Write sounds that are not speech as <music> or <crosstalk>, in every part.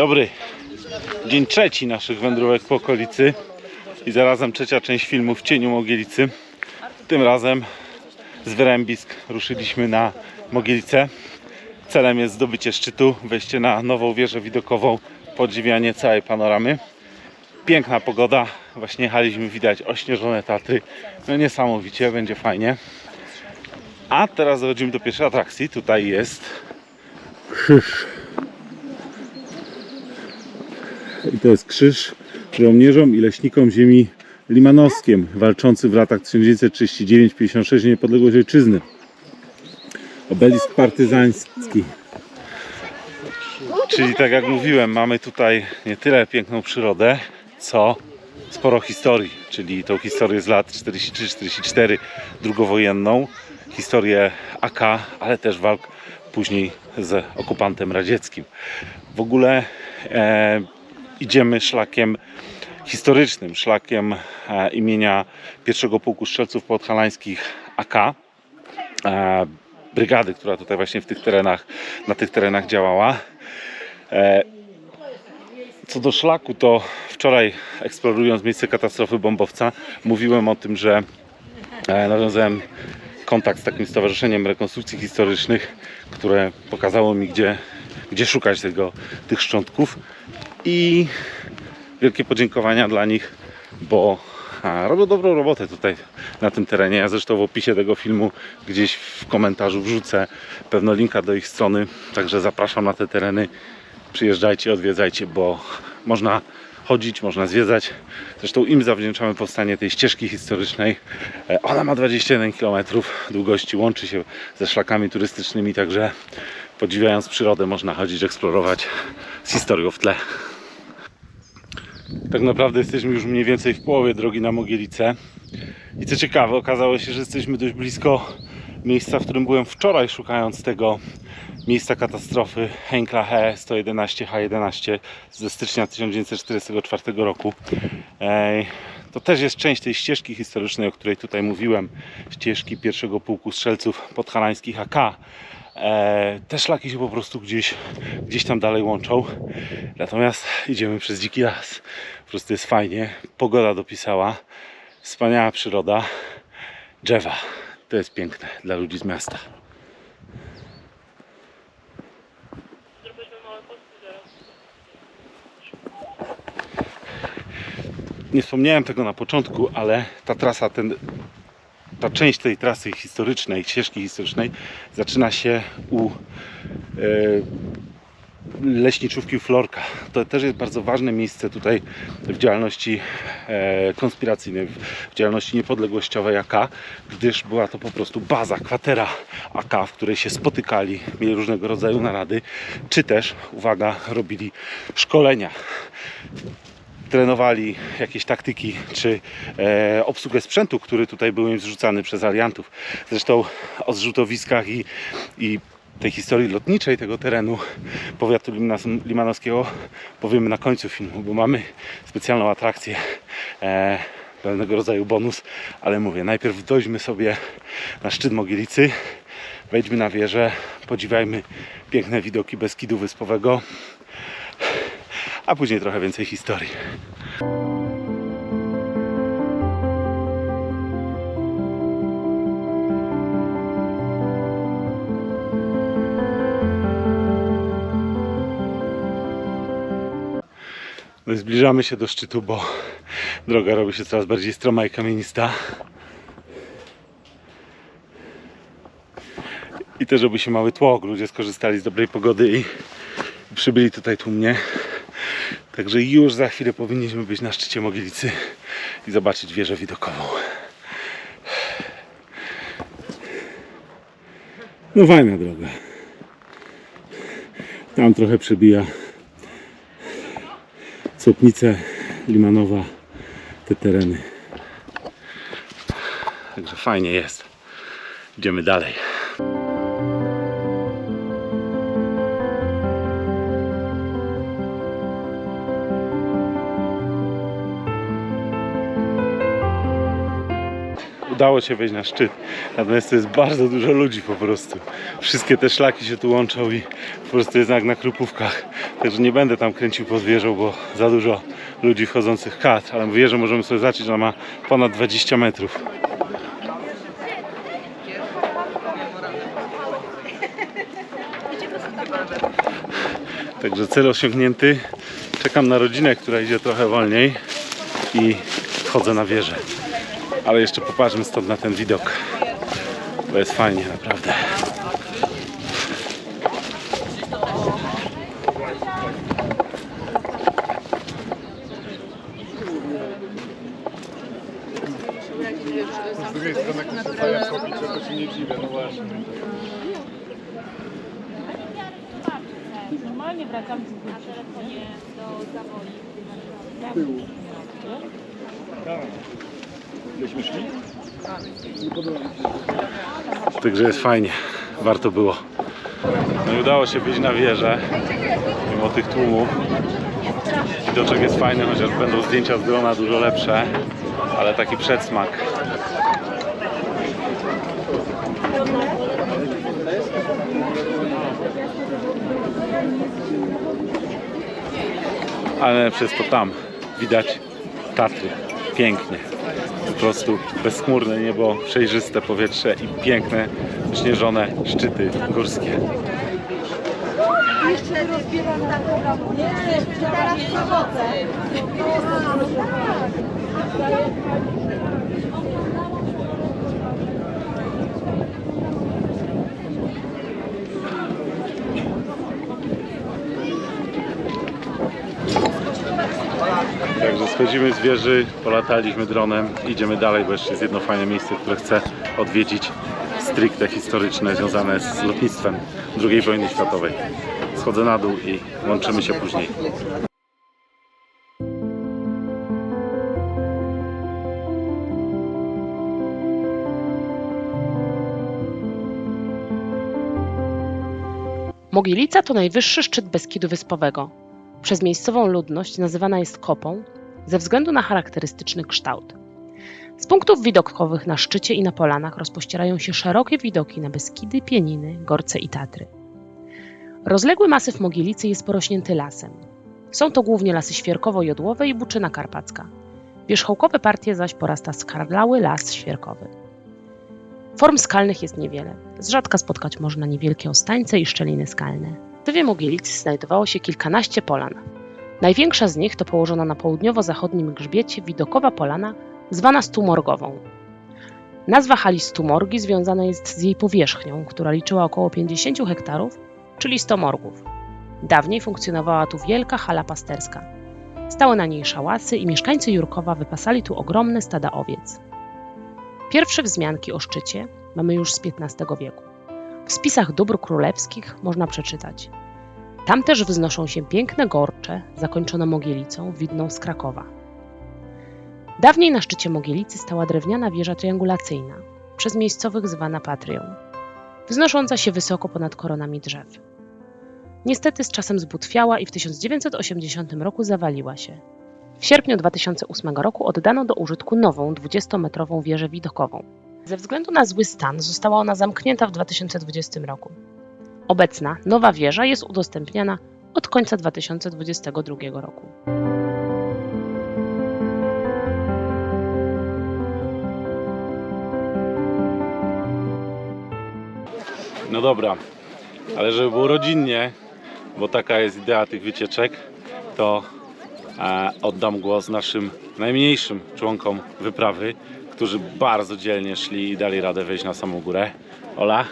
Dobry. Dzień trzeci naszych wędrówek po okolicy i zarazem trzecia część filmu w cieniu Mogielicy. Tym razem z Wyrębisk ruszyliśmy na Mogielicę. Celem jest zdobycie szczytu, wejście na nową wieżę widokową, podziwianie całej panoramy. Piękna pogoda, właśnie jechaliśmy widać ośnieżone Tatry. No niesamowicie, będzie fajnie. A teraz dochodzimy do pierwszej atrakcji. Tutaj jest krzyż. I to jest krzyż żołnierzom i leśnikom ziemi limanowskiem, walczący w latach 1939-56 niepodległość ojczyzny. Obelisk partyzancki. Czyli tak jak mówiłem, mamy tutaj nie tyle piękną przyrodę, co sporo historii, czyli tą historię z lat 43-44 drugowojenną, historię AK, ale też walk później z okupantem radzieckim. W ogóle e, idziemy szlakiem historycznym, szlakiem e, imienia pierwszego pułku strzelców podhalańskich AK, e, brygady, która tutaj właśnie w tych terenach, na tych terenach działała. E, co do szlaku, to wczoraj eksplorując miejsce katastrofy bombowca, mówiłem o tym, że nawiązałem kontakt z takim stowarzyszeniem rekonstrukcji historycznych, które pokazało mi, gdzie, gdzie szukać tego, tych szczątków. I wielkie podziękowania dla nich, bo robią dobrą robotę tutaj na tym terenie. Ja zresztą w opisie tego filmu gdzieś w komentarzu wrzucę pewno linka do ich strony, także zapraszam na te tereny. Przyjeżdżajcie, odwiedzajcie, bo można chodzić, można zwiedzać. Zresztą im zawdzięczamy powstanie tej ścieżki historycznej. E, Ona ma 21 km długości, łączy się ze szlakami turystycznymi, także podziwiając przyrodę można chodzić, eksplorować z historią w tle. Tak naprawdę jesteśmy już mniej więcej w połowie drogi na Mogielicę. I co ciekawe, okazało się, że jesteśmy dość blisko miejsca, w którym byłem wczoraj szukając tego miejsca katastrofy Henkla He 111 H11 ze stycznia 1944 roku. Ej, To też jest część tej ścieżki historycznej, o której tutaj mówiłem, ścieżki pierwszego pułku strzelców podhalańskich AK. E, te szlaki się po prostu gdzieś, gdzieś tam dalej łączą. Natomiast idziemy przez dziki las. Po prostu jest fajnie. Pogoda dopisała. Wspaniała przyroda. Drzewa. To jest piękne dla ludzi z miasta. Nie wspomniałem tego na początku, ale ta trasa, ten, ta część tej trasy historycznej, ścieżki historycznej zaczyna się u e, leśniczówki Florka. To też jest bardzo ważne miejsce tutaj w działalności e, konspiracyjnej, w działalności niepodległościowej AK, gdyż była to po prostu baza, kwatera AK, w której się spotykali, mieli różnego rodzaju narady, czy też, uwaga, robili szkolenia trenowali jakieś taktyki czy e, obsługę sprzętu, który tutaj był im zrzucany przez aliantów. Zresztą o zrzutowiskach i, i tej historii lotniczej tego terenu powiatu limanowskiego powiemy na końcu filmu, bo mamy specjalną atrakcję, e, pewnego rodzaju bonus, ale mówię, najpierw dojdźmy sobie na szczyt Mogielicy, wejdźmy na wieżę, podziwiajmy piękne widoki Beskidu Wyspowego, a później trochę więcej historii. No zbliżamy się do szczytu, bo droga robi się coraz bardziej stroma i kamienista. I też robi się mały tłok. Ludzie skorzystali z dobrej pogody i przybyli tutaj tłumnie. Także już za chwilę powinniśmy być na szczycie Mogielicy i zobaczyć wieżę widokową. No fajna droga. Tam trochę przebija Copnice, Limanowa, te tereny. Także fajnie jest. Idziemy dalej. Udało się wejść na szczyt. Natomiast to jest bardzo dużo ludzi po prostu. Wszystkie te szlaki się tu łączą i po prostu jest jak na krupówkach. Także nie będę tam kręcił pod wieżą, bo za dużo ludzi wchodzących kat. Ale wieżę możemy sobie zacząć, ona ma ponad 20 metrów. Także cel osiągnięty. Czekam na rodzinę, która idzie trochę wolniej i wchodzę na wieżę. Ale jeszcze popatrzmy stąd na ten widok, bo jest fajnie naprawdę. Wracam z telefonie do zawoi. Szli? Także jest fajnie, warto było. No i udało się być na wieżę, mimo tych tłumów. Widoczek jest fajny, chociaż będą zdjęcia z drona dużo lepsze, ale taki przedsmak. Ale przez to tam widać Tatry. Pięknie. Po prostu bezchmurne niebo, przejrzyste powietrze i piękne, śnieżone szczyty górskie. Także schodzimy z wieży, polataliśmy dronem, idziemy dalej, bo jeszcze jest jedno fajne miejsce, które chcę odwiedzić, stricte historyczne, związane z lotnictwem II wojny światowej. Schodzę na dół i łączymy się później. Mogilica to najwyższy szczyt Beskidu Wyspowego. Przez miejscową ludność nazywana jest kopą ze względu na charakterystyczny kształt. Z punktów widokowych na szczycie i na polanach rozpościerają się szerokie widoki na Beskidy, Pieniny, Gorce i Tatry. Rozległy masyw Mogilicy jest porośnięty lasem. Są to głównie lasy świerkowo-jodłowe i buczyna karpacka. Wierzchołkowe partie zaś porasta skarlały las świerkowy. Form skalnych jest niewiele. Z rzadka spotkać można niewielkie ostańce i szczeliny skalne. W tywie Mogielicy znajdowało się kilkanaście polan. Największa z nich to położona na południowo-zachodnim grzbiecie widokowa polana zwana Stumorgową. Nazwa hali Stumorgi związana jest z jej powierzchnią, która liczyła około 50 hektarów, czyli 100 morgów. Dawniej funkcjonowała tu wielka hala pasterska. Stały na niej szałasy i mieszkańcy Jurkowa wypasali tu ogromne stada owiec. Pierwsze wzmianki o szczycie mamy już z XV wieku. W spisach dóbr królewskich można przeczytać. Tam też wznoszą się piękne gorcze, zakończone mogielicą, widną z Krakowa. Dawniej na szczycie mogielicy stała drewniana wieża triangulacyjna, przez miejscowych zwana Patrią, wznosząca się wysoko ponad koronami drzew. Niestety z czasem zbutwiała i w 1980 roku zawaliła się. W sierpniu 2008 roku oddano do użytku nową 20-metrową wieżę widokową. Ze względu na zły stan została ona zamknięta w 2020 roku. Obecna nowa wieża jest udostępniana od końca 2022 roku. No dobra, ale żeby było rodzinnie, bo taka jest idea tych wycieczek, to e, oddam głos naszym najmniejszym członkom wyprawy, którzy bardzo dzielnie szli i dali radę wejść na samą górę. Ola?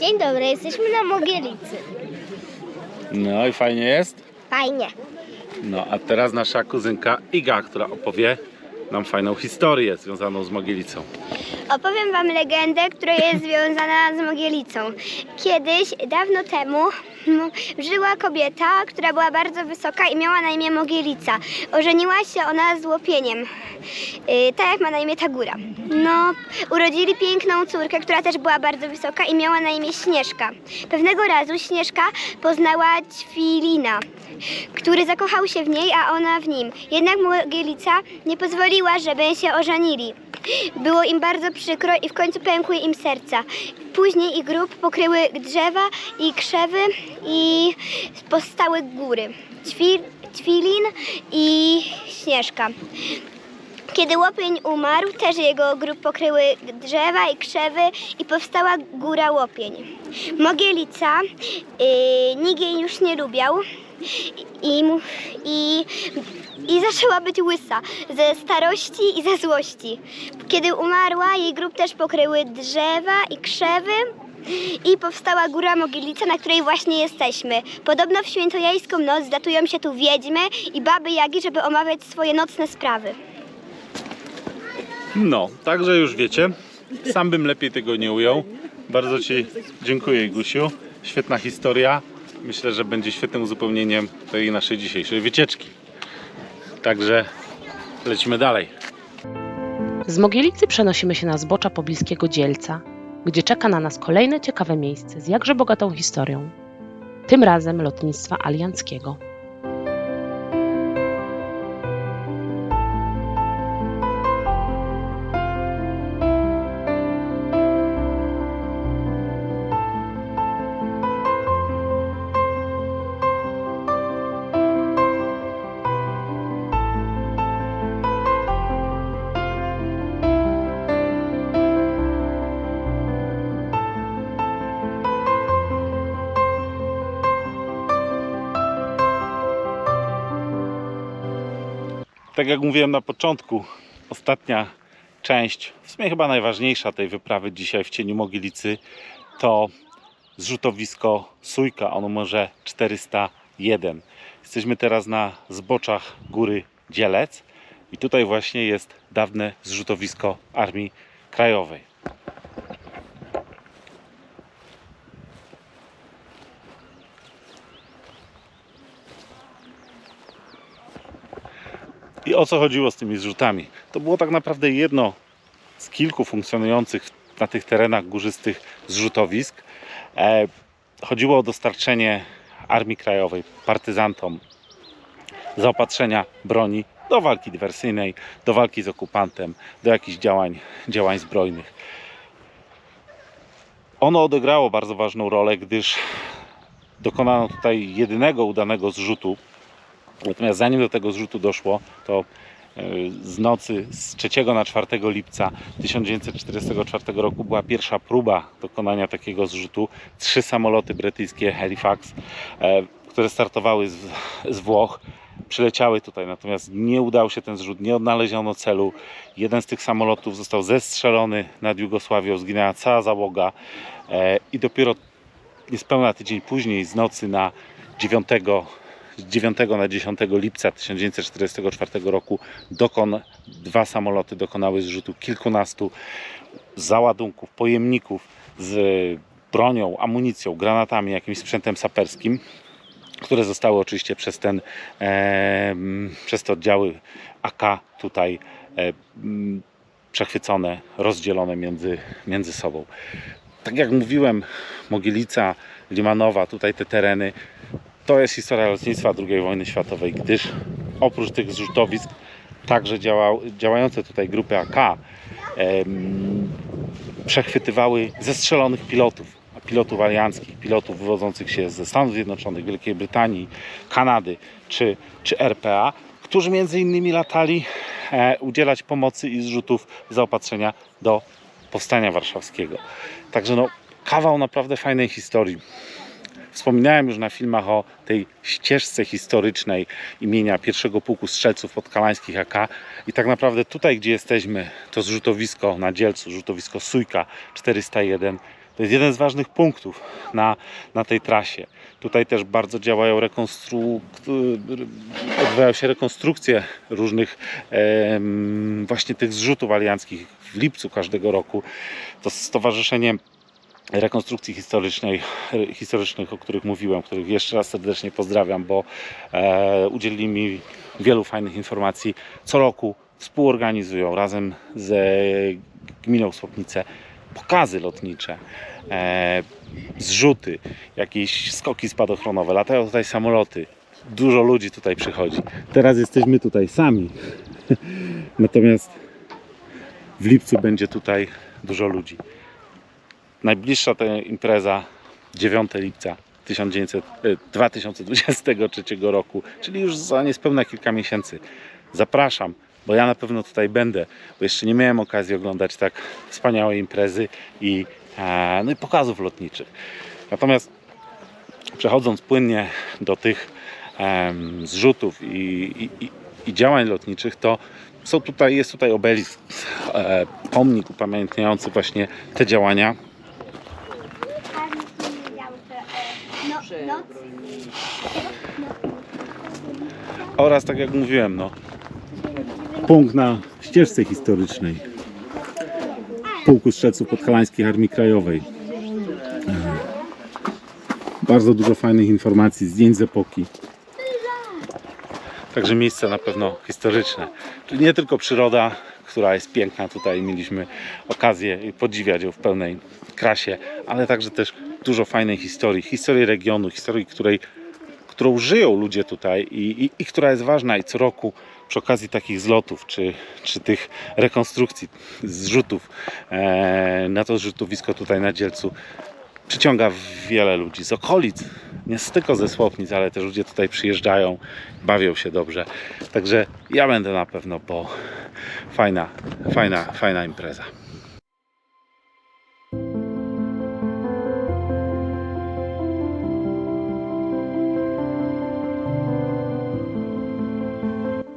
Dzień dobry, jesteśmy na Mogielicy. No i fajnie jest. Fajnie. No a teraz nasza kuzynka Iga, która opowie nam fajną historię związaną z Mogielicą. Opowiem Wam legendę, która jest związana z Mogielicą. Kiedyś, dawno temu, <laughs> żyła kobieta, która była bardzo wysoka i miała na imię Mogielica. Ożeniła się ona z łopieniem. Yy, tak jak ma na imię ta góra. No, urodzili piękną córkę, która też była bardzo wysoka i miała na imię Śnieżka. Pewnego razu Śnieżka poznała Ćwilina, który zakochał się w niej, a ona w nim. Jednak Mogielica nie pozwoliła, żeby się ożenili. było im bardzo przykro i w końcu pękły im serca. Później ich grup pokryły drzewa i krzewy i powstały góry. Ćwil, ćwilin i śnieżka. Kiedy łopień umarł, też jego grup pokryły drzewa i krzewy i powstała góra łopień. Mogielica, yy, nikt jej już nie lubiał i, i, i zaczęła być łysa ze starości i ze złości. Kiedy umarła, jej grup też pokryły drzewa i krzewy i powstała góra Mogielica, na której właśnie jesteśmy. Podobno w świętojańską noc datują się tu wiedźmy i baby Jagi, żeby omawiać swoje nocne sprawy. No, także już wiecie. Sam bym lepiej tego nie ujął. Bardzo Ci dziękuję, Igusiu. Świetna historia. Myślę, że będzie świetnym uzupełnieniem tej naszej dzisiejszej wycieczki. Także lecimy dalej. Z Mogielicy przenosimy się na zbocza pobliskiego Dzielca, gdzie czeka na nas kolejne ciekawe miejsce z jakże bogatą historią. Tym razem lotnictwa alianckiego. Tak jak mówiłem na początku, ostatnia część, w sumie chyba najważniejsza tej wyprawy dzisiaj w cieniu Mogielicy, to zrzutowisko Sójka o numerze 401. Jesteśmy teraz na zboczach góry Dzielec i tutaj właśnie jest dawne zrzutowisko Armii Krajowej. I o co chodziło z tymi zrzutami? To było tak naprawdę jedno z kilku funkcjonujących na tych terenach górzystych zrzutowisk. E, chodziło o dostarczenie Armii Krajowej, partyzantom zaopatrzenia broni do walki dywersyjnej, do walki z okupantem, do jakichś działań, działań zbrojnych. Ono odegrało bardzo ważną rolę, gdyż dokonano tutaj jedynego udanego zrzutu Natomiast zanim do tego zrzutu doszło, to e, z nocy z 3 na 4 lipca 1944 roku była pierwsza próba dokonania takiego zrzutu. Trzy samoloty brytyjskie Halifax, e, które startowały z, z Włoch, przyleciały tutaj, natomiast nie udał się ten zrzut, nie odnaleziono celu. Jeden z tych samolotów został zestrzelony nad Jugosławią, zginęła cała załoga e, i dopiero niespełna tydzień później z nocy na 9 z 9 na 10 lipca 1944 roku dokon, dwa samoloty dokonały zrzutu kilkunastu załadunków, pojemników z bronią, amunicją, granatami, jakimś sprzętem saperskim, które zostały oczywiście przez ten, e, przez te oddziały AK tutaj e, przechwycone, rozdzielone między, między sobą. Tak jak mówiłem, Mogielica, Limanowa, tutaj te tereny to jest historia lotnictwa II wojny światowej, gdyż oprócz tych zrzutowisk także działał, działające tutaj grupy AK em, przechwytywały zestrzelonych pilotów, pilotów alianckich, pilotów wywodzących się ze Stanów Zjednoczonych, Wielkiej Brytanii, Kanady czy, czy RPA, którzy między innymi latali e, udzielać pomocy i zrzutów zaopatrzenia do powstania warszawskiego. Także no, kawał naprawdę fajnej historii. Wspominałem już na filmach o tej ścieżce historycznej imienia pierwszego pułku strzelców podkalańskich AK i tak naprawdę tutaj, gdzie jesteśmy, to zrzutowisko na Dzielcu, rzutowisko Sójka 401, to jest jeden z ważnych punktów na, na tej trasie. Tutaj też bardzo działają rekonstru... odbywają się rekonstrukcje różnych em, właśnie tych zrzutów alianckich w lipcu każdego roku. To Stowarzyszenie rekonstrukcji historycznej, historycznych, o których mówiłem, których jeszcze raz serdecznie pozdrawiam, bo e, udzielili mi wielu fajnych informacji. Co roku współorganizują razem ze gminą Słopnice pokazy lotnicze, e, zrzuty, jakieś skoki spadochronowe, latają tutaj samoloty. Dużo ludzi tutaj przychodzi. Teraz jesteśmy tutaj sami. <laughs> Natomiast w lipcu będzie tutaj dużo ludzi. Najbliższa ta impreza 9 lipca 1900, e, 2023 roku, czyli już za niespełna kilka miesięcy. Zapraszam, bo ja na pewno tutaj będę, bo jeszcze nie miałem okazji oglądać tak wspaniałej imprezy i, e, no i pokazów lotniczych. Natomiast przechodząc płynnie do tych zrzutów i, i, i działań lotniczych, to są tutaj, jest tutaj obelisk, e, pomnik upamiętniający właśnie te działania. No, no, oraz tak jak mówiłem, no, punkt na ścieżce historycznej Pułku Strzelców Podhalańskich Armii Krajowej. Bardzo dużo fajnych informacji, zdjęć z epoki. Także miejsce na pewno historyczne. Czyli nie tylko przyroda, która jest piękna, tutaj mieliśmy okazję podziwiać ją w pełnej krasie, ale także też dużo fajnej historii, historii regionu, historii, której którą żyją ludzie tutaj i, i, i która jest ważna i co roku przy okazji takich zlotów czy, czy tych rekonstrukcji, zrzutów e, na to zrzutowisko tutaj na Dzielcu przyciąga wiele ludzi z okolic, nie tylko ze Słopnic, ale też ludzie tutaj przyjeżdżają, bawią się dobrze. Także ja będę na pewno, bo fajna, fajna, fajna impreza.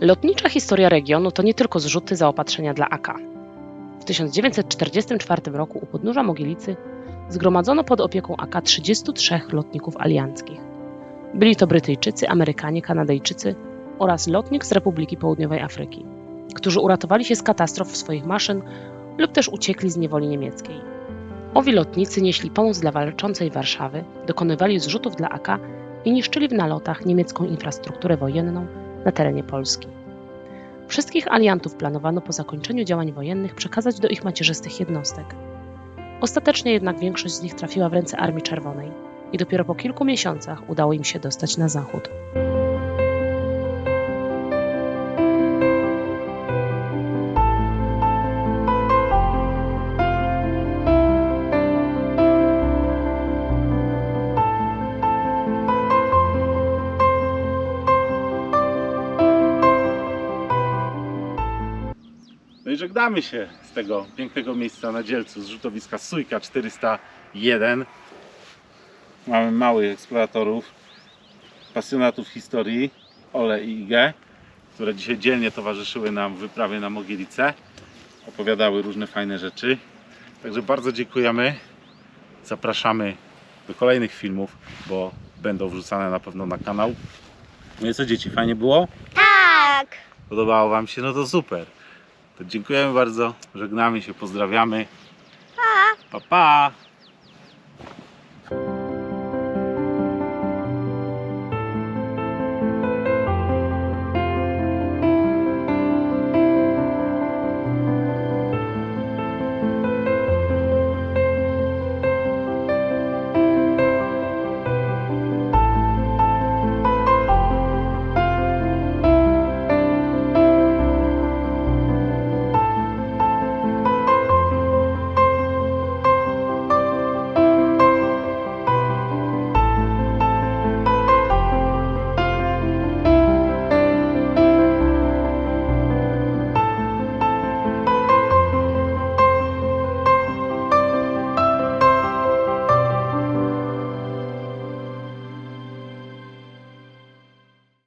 Lotnicza historia regionu to nie tylko zrzuty zaopatrzenia dla AK. W 1944 roku u podnóża Mogielicy zgromadzono pod opieką AK 33 lotników alianckich. Byli to Brytyjczycy, Amerykanie, Kanadyjczycy oraz lotnik z Republiki Południowej Afryki, którzy uratowali się z katastrof swoich maszyn lub też uciekli z niewoli niemieckiej. Owi lotnicy nieśli pomoc dla walczącej Warszawy, dokonywali zrzutów dla AK i niszczyli w nalotach niemiecką infrastrukturę wojenną na terenie Polski. Wszystkich aliantów planowano po zakończeniu działań wojennych przekazać do ich macierzystych jednostek. Ostatecznie jednak większość z nich trafiła w ręce Armii Czerwonej i dopiero po kilku miesiącach udało im się dostać na zachód. Żegnamy się z tego pięknego miejsca na Dzielcu, z rzutowiska Sójka 401. Mamy małych eksploratorów, pasjonatów historii, Ole i Igę, które dzisiaj dzielnie towarzyszyły nam w wyprawie na Mogielicę. Opowiadały różne fajne rzeczy. Także bardzo dziękujemy. Zapraszamy do kolejnych filmów, bo będą wrzucane na pewno na kanał. No i co dzieci, fajnie było? tak. Podobało Wam się? No to super. To dziękujemy bardzo, żegnamy się, pozdrawiamy. Pa! Pa, pa!